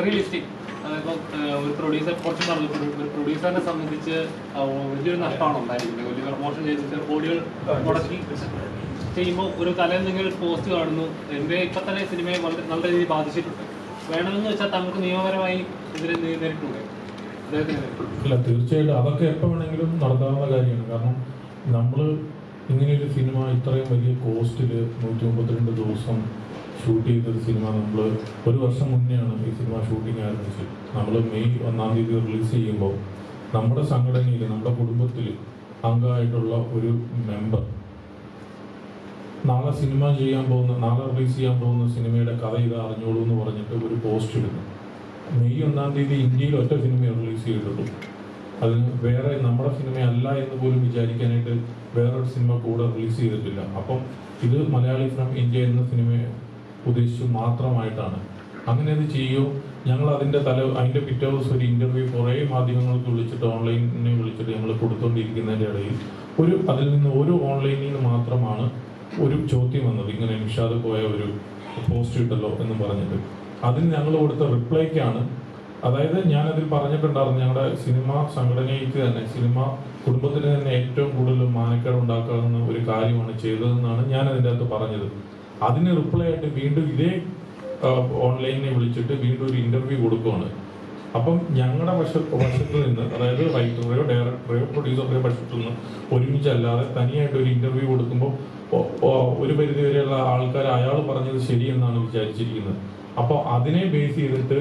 ചെറിയ ലിസ്റ്റിംഗ് അതിപ്പം ഒരു പ്രൊഡ്യൂസർ കുറച്ച് പറഞ്ഞു ഒരു- പ്രൊഡ്യൂസറിനെ സംബന്ധിച്ച് വലിയൊരു നഷ്ടമാണ് ഉണ്ടായിരിക്കുന്നത്. വലിയ പ്രൊമോഷൻ ചെയ്തിട്ട് കോടികൾ മുടക്കി ചെയ്യുമ്പോൾ ഒരു തലേന്ന് നിങ്ങൾ പോസ്റ്റ് കാണുന്നു. എന്റെ ഇപ്പം തന്നെ സിനിമയെ വളരെ നല്ല രീതിയിൽ ബാധിച്ചിട്ടുണ്ട്. വേണമെന്ന് വെച്ചാൽ തങ്ങൾക്ക് നിയമപരമായി ഇതിനെ നേരിട്ടുണ്ട്. ഇല്ല തീർച്ചയായിട്ടും അതൊക്കെ എപ്പോൾ വേണമെങ്കിലും നടത്താവുന്ന കാര്യമാണ്. കാരണം നമ്മൾ ഇങ്ങനെയൊരു സിനിമ ഇത്രയും വലിയ കോസ്റ്റിൽ നൂറ്റി മുപ്പത്തിരണ്ട് ദിവസം ഷൂട്ട് ചെയ്തൊരു സിനിമ നമ്മൾ ഒരു വർഷം മുന്നെയാണ് ഈ സിനിമ ഷൂട്ടിങ് ആരംഭിച്ചത്. നമ്മൾ മെയ് ഒന്നാം തീയതി റിലീസ് ചെയ്യുമ്പോൾ നമ്മുടെ സംഘടനയിൽ നമ്മുടെ കുടുംബത്തിൽ അംഗമായിട്ടുള്ള ഒരു മെമ്പർ നാളെ സിനിമ ചെയ്യാൻ പോകുന്ന നാളെ റിലീസ് ചെയ്യാൻ പോകുന്ന സിനിമയുടെ കഥ ഇത് അറിഞ്ഞോളൂ എന്ന് പറഞ്ഞിട്ട് ഒരു പോസ്റ്റ് ഇടുന്നു. മെയ് ഒന്നാം തീയതി ഇന്ത്യയിൽ ഒറ്റ സിനിമ റിലീസ് ചെയ്തിട്ടുള്ളൂ. അതിന് വേറെ നമ്മുടെ സിനിമ അല്ല എന്ന് പോലും വിചാരിക്കാനായിട്ട് വേറൊരു സിനിമ കൂടെ റിലീസ് ചെയ്തിട്ടില്ല. അപ്പം ഇത് മലയാളി ഫ്രം ഇന്ത്യ എന്ന സിനിമയെ ഉദ്ദേശിച്ച് മാത്രമായിട്ടാണ്. അങ്ങനെ അത് ചെയ്യൂ. ഞങ്ങൾ അതിന്റെ തല അതിന്റെ പിറ്റേ ദിവസം ഒരു ഇന്റർവ്യൂ കുറേ മാധ്യമങ്ങൾക്ക് വിളിച്ചിട്ട് ഓൺലൈനിനെ വിളിച്ചിട്ട് ഞങ്ങൾ കൊടുത്തുകൊണ്ടിരിക്കുന്നതിന്റെ ഇടയിൽ ഒരു അതിൽ നിന്ന് ഒരു ഓൺലൈനിൽ നിന്ന് മാത്രമാണ് ഒരു ചോദ്യം വന്നത്. ഇങ്ങനെ നിഷാദ് പോയ ഒരു പോസ്റ്റ് ഇട്ടല്ലോ എന്ന് പറഞ്ഞിട്ട്. അതിന് ഞങ്ങൾ കൊടുത്ത റിപ്ലൈക്കാണ് അതായത് ഞാൻ പറഞ്ഞിട്ടുണ്ടായിരുന്നു ഞങ്ങളുടെ സിനിമ സംഘടനയ്ക്ക് തന്നെ സിനിമ കുടുംബത്തിന് തന്നെ ഏറ്റവും കൂടുതൽ മാനക്കേട് ഉണ്ടാക്കാവുന്ന ഒരു കാര്യമാണ് ചെയ്തതെന്നാണ് ഞാൻ അതിന്റെ അകത്ത് പറഞ്ഞത്. അതിന് റിപ്ലൈ ആയിട്ട് വീണ്ടും ഇതേ ഓൺലൈനിനെ വിളിച്ചിട്ട് വീണ്ടും ഒരു ഇന്റർവ്യൂ കൊടുക്കുകയാണ് അപ്പം ഞങ്ങളുടെ വശ വശത്ത് നിന്ന് അതായത് റൈറ്ററുടെയോ ഡയറക്ടറെയോ പ്രൊഡ്യൂസറുടെയോ വശത്തു നിന്ന് ഒരുമിച്ചല്ലാതെ തനിയായിട്ട് ഒരു ഇന്റർവ്യൂ കൊടുക്കുമ്പോൾ ഒരു പരിധിവരെയുള്ള ആൾക്കാർ അയാൾ പറഞ്ഞത് ശരിയെന്നാണ് വിചാരിച്ചിരിക്കുന്നത്. അപ്പോൾ അതിനെ ബേസ് ചെയ്തിട്ട്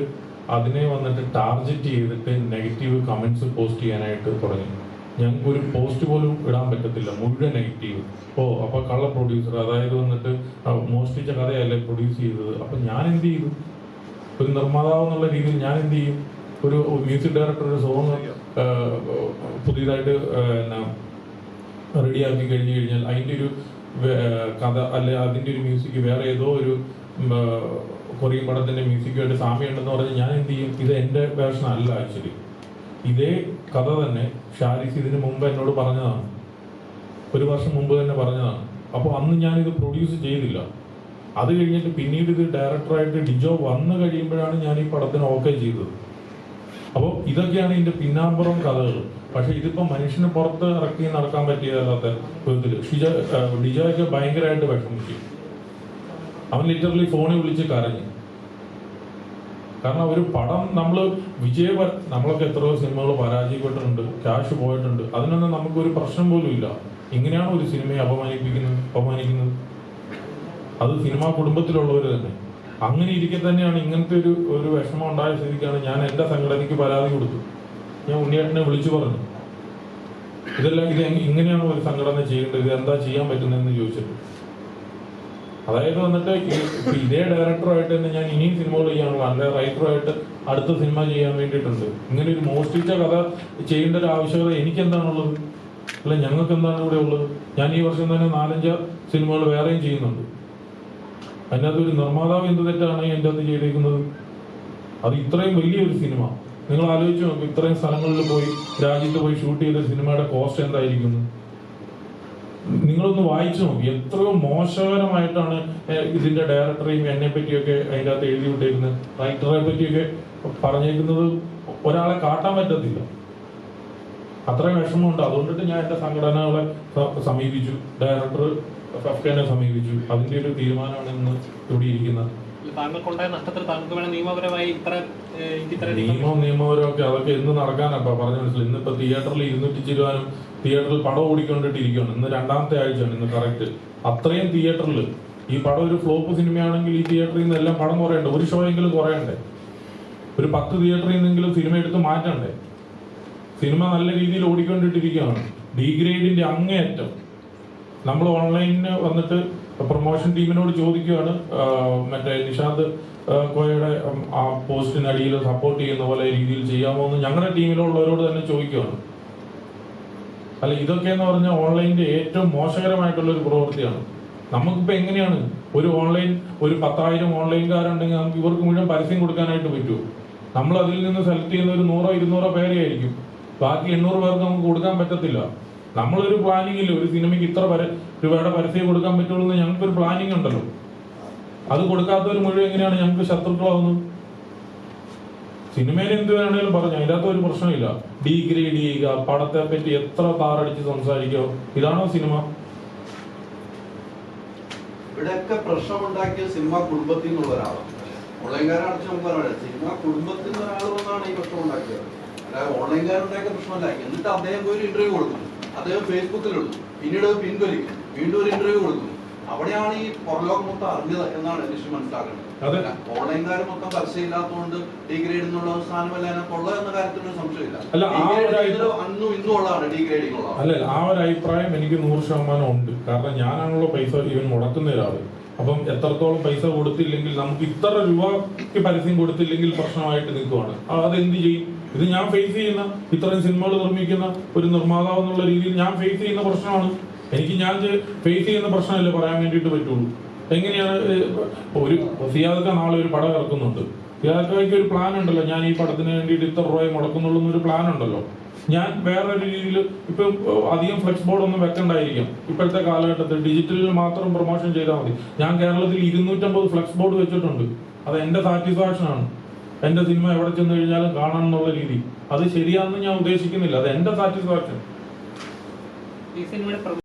അതിനെ വന്നിട്ട് ടാർഗറ്റ് ചെയ്തിട്ട് നെഗറ്റീവ് കമന്റ്സ് പോസ്റ്റ് ചെയ്യാനായിട്ട് തുടങ്ങി. ഞങ്ങൾക്ക് ഒരു പോസ്റ്റ് പോലും ഇടാൻ പറ്റത്തില്ല മുഴുവൻ നെഗറ്റീവ്. ഓ അപ്പൊ കള്ള പ്രൊഡ്യൂസർ അതായത് വന്നിട്ട് മോഷ്ടിച്ച കഥയല്ലേ പ്രൊഡ്യൂസ് ചെയ്തത്? അപ്പൊ ഞാൻ എന്ത് ചെയ്തു? ഒരു നിർമ്മാതാവ് എന്നുള്ള രീതിയിൽ ഞാൻ എന്ത് ചെയ്യും? ഒരു മ്യൂസിക് ഡയറക്ടർ ഒരു സോങ് പുതിയതായിട്ട് എന്നാ റെഡിയാക്കി കഴിഞ്ഞു കഴിഞ്ഞാൽ അതിന്റെ ഒരു കഥ അല്ലെ അതിന്റെ ഒരു മ്യൂസിക് വേറെ ഏതോ ഒരു കൊറിയൻ പടത്തിന്റെ മ്യൂസിക്കുമായിട്ട് സാമ്യമുണ്ടെന്ന് പറഞ്ഞ് ഞാൻ എന്ത് ചെയ്യും? ഇത് എന്റെ വേർഷൻ അല്ല ആക്ച്വലി ഇതേ കഥ തന്നെ ഷാരിസ് ഇതിന് മുമ്പ് എന്നോട് പറഞ്ഞതാണ്. ഒരു വർഷം മുമ്പ് തന്നെ പറഞ്ഞതാണ്. അപ്പോൾ അന്ന് ഞാൻ ഇത് പ്രൊഡ്യൂസ് ചെയ്തില്ല. അത് കഴിഞ്ഞിട്ട് പിന്നീട് ഇത് ഡയറക്ടറായിട്ട് ഡിജോ വന്നു കഴിയുമ്പോഴാണ് ഞാൻ ഈ പടത്തിന് ഓക്കെ ചെയ്തത്. അപ്പോൾ ഇതൊക്കെയാണ് ഇതിന്റെ പിന്നാമ്പുറം കഥകൾ. പക്ഷേ ഇതിപ്പോ മനുഷ്യന് പുറത്ത് ഇറക്കി നടക്കാൻ പറ്റിയതല്ലാത്ത വിധത്തിൽ ഷിജ ഡിജോയൊക്കെ ഭയങ്കരമായിട്ട് വിഷമിച്ചു അവൻ ലിറ്ററലി ഫോണിൽ വിളിച്ച് കരഞ്ഞു. കാരണം ഒരു പടം നമ്മൾ വിജയ നമ്മളൊക്കെ എത്രയോ സിനിമകൾ പരാജയപ്പെട്ടിട്ടുണ്ട് ക്യാഷ് പോയിട്ടുണ്ട്. അതിനൊന്നും നമുക്ക് ഒരു പ്രശ്നം പോലും ഇല്ല. ഇങ്ങനെയാണ് ഒരു സിനിമയെ അപമാനിപ്പിക്കുന്നത് അപമാനിക്കുന്നത്. അത് സിനിമാ കുടുംബത്തിലുള്ളവർ തന്നെ. അങ്ങനെ ഇരിക്കെ തന്നെയാണ് ഇങ്ങനത്തെ ഒരു ഒരു വിഷമം ഉണ്ടായ സ്ഥിതിക്കാണ് ഞാൻ എന്റെ സംഘടനയ്ക്ക് പരാതി കൊടുത്തു. ഞാൻ ഉണ്ണിയേട്ടനെ വിളിച്ചു പറഞ്ഞു. ഇതെല്ലാം ഇത് ഇങ്ങനെയാണ് ഒരു സംഘടന ചെയ്യേണ്ടത്? ഇത് എന്താ ചെയ്യാൻ പറ്റുന്നതെന്ന് ചോദിച്ചിട്ട്. അതായത് വന്നിട്ട് ഇതേ ഡയറക്ടറായിട്ട് തന്നെ ഞാൻ ഇനിയും സിനിമകൾ ചെയ്യാനുള്ള അല്ലെ റൈറ്ററായിട്ട് അടുത്ത സിനിമ ചെയ്യാൻ വേണ്ടിയിട്ടുണ്ട്. ഇങ്ങനെ ഒരു മോഷ്ടിച്ച കഥ ചെയ്യേണ്ട ഒരു ആവശ്യകത എനിക്ക് എന്താണുള്ളത് അല്ല ഞങ്ങൾക്ക് എന്താണ് ഇവിടെ ഉള്ളത്? ഞാൻ ഈ വർഷം തന്നെ നാലഞ്ച് സിനിമകൾ വേറെയും ചെയ്യുന്നുണ്ട്. അതിനകത്ത് ഒരു നിർമ്മാതാവ് എന്ത് തെറ്റാണ് എന്റെ അത് ചെയ്തേക്കുന്നത്? അത് ഇത്രയും വലിയൊരു സിനിമ നിങ്ങൾ ആലോചിച്ച് നോക്കും ഇത്രയും സ്ഥലങ്ങളിൽ പോയി രാജ്യത്ത് പോയി ഷൂട്ട് ചെയ്ത സിനിമയുടെ കോസ്റ്റ് എന്തായിരിക്കുന്നു? നിങ്ങളൊന്ന് വായിച്ചു നോക്കി. എത്രയോ മോശകരമായിട്ടാണ് ഇതിന്റെ ഡയറക്ടറെയും എന്നെ പറ്റിയൊക്കെ അതിന്റെ അകത്ത് എഴുതി റൈറ്ററെ പറ്റിയൊക്കെ പറഞ്ഞേക്കുന്നത് ഒരാളെ കാട്ടാൻ പറ്റത്തില്ല. അത്ര വിഷമമുണ്ട്. അതുകൊണ്ടിട്ട് ഞാൻ എന്റെ സംഘടനകളെ സമീപിച്ചു. ഡയറക്ടർ ഫഫ്കനെ സമീപിച്ചു. അതിന്റെ ഒരു തീരുമാനമാണ് ഇന്ന് ഇവിടെ ഇരിക്കുന്നത്. താങ്കൾക്കുണ്ടായ നഷ്ടത്തിൽ ഇത്ര ഇത്ര നിയമം നിയമപരമൊക്കെ അതൊക്കെ എന്ന് നടക്കാനപ്പോ പറഞ്ഞു മനസ്സിലായി. ഇന്നിപ്പോ തിയേറ്ററിൽ ഇരുന്നൂറ്റി ചിരുവാനും തിയേറ്ററിൽ പടം ഓടിക്കൊണ്ടിട്ടിരിക്കുകയാണ് ഇന്ന് രണ്ടാമത്തെ ആഴ്ചയാണ് ഇന്ന് കറക്റ്റ്. അത്രയും തിയേറ്ററിൽ ഈ പടം ഒരു ഫ്ലോപ്പ് സിനിമയാണെങ്കിൽ ഈ തിയേറ്ററിൽ നിന്ന് എല്ലാം പടം കുറയണ്ടേ? ഒരു ഷോ എങ്കിലും കുറയണ്ടേ? ഒരു പത്ത് തിയേറ്ററിൽ നിന്നെങ്കിലും സിനിമ എടുത്ത് മാറ്റണ്ടേ? സിനിമ നല്ല രീതിയിൽ ഓടിക്കൊണ്ടിട്ടിരിക്കുകയാണ്. ഡീഗ്രേഡിന്റെ അങ്ങേയറ്റം. നമ്മൾ ഓൺലൈനിന് വന്നിട്ട് പ്രൊമോഷൻ ടീമിനോട് ചോദിക്കുകയാണ് മറ്റേ നിഷാന്ത് കോയയുടെ ആ ആ പോസ്റ്റിനടിയിൽ സപ്പോർട്ട് ചെയ്യുന്ന പോലെ രീതിയിൽ ചെയ്യാമോ എന്ന് ഞങ്ങളുടെ ടീമിലുള്ളവരോട് തന്നെ ചോദിക്കുകയാണ് അല്ല ഇതൊക്കെ എന്ന് പറഞ്ഞാൽ ഓൺലൈനിന്റെ ഏറ്റവും മോശകരമായിട്ടുള്ള ഒരു പ്രവൃത്തിയാണ്. നമുക്കിപ്പോൾ എങ്ങനെയാണ് ഒരു ഓൺലൈൻ ഒരു പത്തായിരം ഓൺലൈൻകാരുണ്ടെങ്കിൽ നമുക്ക് ഇവർക്ക് മുഴുവൻ പരസ്യം കൊടുക്കാനായിട്ട് പറ്റുമോ നമ്മൾ അതിൽ നിന്ന് സെലക്ട് ചെയ്യുന്ന ഒരു നൂറോ ഇരുന്നൂറോ പേരെ ആയിരിക്കും. ബാക്കി എണ്ണൂറ് പേർക്ക് നമുക്ക് കൊടുക്കാൻ പറ്റത്തില്ല. നമ്മളൊരു പ്ലാനിങ് ഇല്ല ഒരു സിനിമയ്ക്ക് ഇത്ര രൂപയുടെ പരസ്യം കൊടുക്കാൻ പറ്റുള്ളൂ എന്ന് ഞങ്ങൾക്കൊരു പ്ലാനിങ് ഉണ്ടല്ലോ. അത് കൊടുക്കാത്തവർ മുഴുവൻ എങ്ങനെയാണ് ഞങ്ങൾക്ക് ശത്രുക്കളാവുന്നത്? സിനിമയിൽ എന്ത് വേണമെങ്കിലും പറഞ്ഞു അതിന്റെ ഒരു പ്രശ്നമില്ല. ഡീഗ്രേഡ് ചെയ്യുക പടത്തെ പറ്റി എത്ര താറടിച്ച് സംസാരിക്കോ ഇതാണോ സിനിമ ഇവിടെയൊക്കെ പ്രശ്നമുണ്ടാക്കിയ സിനിമ കുടുംബത്തിൽ നിന്നുള്ള ഒരാളാണ്. ഓൺലൈൻകാരൻ അടച്ച് നമുക്ക് പറയാം സിനിമ കുടുംബത്തിൽ വന്നാണ് ഈ പ്രശ്നം ഉണ്ടാക്കിയത്. അല്ലാതെ ഓൺലൈൻകാരൻ ഉണ്ടാക്കിയ പ്രശ്നമല്ല. എന്നിട്ട് അദ്ദേഹം പോയി ഇന്റർവ്യൂ കൊടുക്കുന്നു അദ്ദേഹം ഫേസ്ബുക്കിലുണ്ട്. പിന്നീട് പിൻവലിക്കും. വീണ്ടും ഒരു ഇന്റർവ്യൂ കൊടുക്കുന്നു അവിടെയാണ് ഈ പുറലോകം മൊത്തം അറിഞ്ഞത് എന്നാണ് എനിക്ക് മനസ്സിലാക്കേണ്ടത്. ഓൺലൈൻകാർ മൊത്തം പരസ്യമില്ലാത്തതുകൊണ്ട് ഡിഗ്രേഡ് എന്നുള്ള സ്ഥാനമല്ല കൊള്ള എന്ന കാര്യത്തിൽ സംശയമില്ല. അന്നും ഇന്നും ഉള്ളതാണ് ഡിഗ്രേഡിംഗ് അല്ല ആ ഒരു അഭിപ്രായം എനിക്ക് നൂറ് ശതമാനം ഉണ്ട്. കാരണം ഞാനാണല്ലോ പൈസ ഇവൻ മുടക്കുന്ന ഒരാൾ അപ്പം എത്രത്തോളം പൈസ കൊടുത്തില്ലെങ്കിൽ നമുക്ക് ഇത്ര രൂപയ്ക്ക് പരസ്യം കൊടുത്തില്ലെങ്കിൽ പ്രശ്നമായിട്ട് നിൽക്കുവാണ്. അതെന്ത് ചെയ്യും? ഇത് ഞാൻ ഫേസ് ചെയ്യുന്ന ഇത്രയും സിനിമകൾ നിർമ്മിക്കുന്ന ഒരു നിർമ്മാതാവ് എന്നുള്ള രീതിയിൽ ഞാൻ ഫേസ് ചെയ്യുന്ന പ്രശ്നമാണ്. എനിക്ക് ഞാൻ ഫേസ് ചെയ്യുന്ന പ്രശ്നമല്ലേ പറയാൻ വേണ്ടിയിട്ട് പറ്റുള്ളൂ. എങ്ങനെയാണ് ഒരു സിയാദക്ക നാളെ ഒരു പടം ഇറക്കുന്നുണ്ട്. സിയാദക്കയ്ക്ക് ഒരു പ്ലാൻ ഉണ്ടല്ലോ. ഞാൻ ഈ പടത്തിന് വേണ്ടിയിട്ട് ഇത്ര രൂപ മുടക്കുന്നുള്ളൂ എന്നൊരു പ്ലാൻ ഉണ്ടല്ലോ. ഞാൻ വേറൊരു രീതിയിൽ ഇപ്പം അധികം ഫ്ലെക്സ് ബോർഡ് ഒന്നും വെക്കണ്ടായിരിക്കും. ഇപ്പോഴത്തെ കാലഘട്ടത്തിൽ ഡിജിറ്റലിൽ മാത്രം പ്രൊമോഷൻ ചെയ്താൽ മതി. ഞാൻ കേരളത്തിൽ ഇരുന്നൂറ്റമ്പത് ഫ്ലെക്സ് ബോർഡ് വെച്ചിട്ടുണ്ട്. അത് എന്റെ സാറ്റിസ്ഫാക്ഷൻ എന്റെ സിനിമ എവിടെ ചെന്ന് കഴിഞ്ഞാലും കാണണം എന്നുള്ള രീതി. അത് ശരിയാണെന്ന് ഞാൻ ഉദ്ദേശിക്കുന്നില്ല. അത് എന്റെ സാറ്റിസ്ഫാക്ഷൻ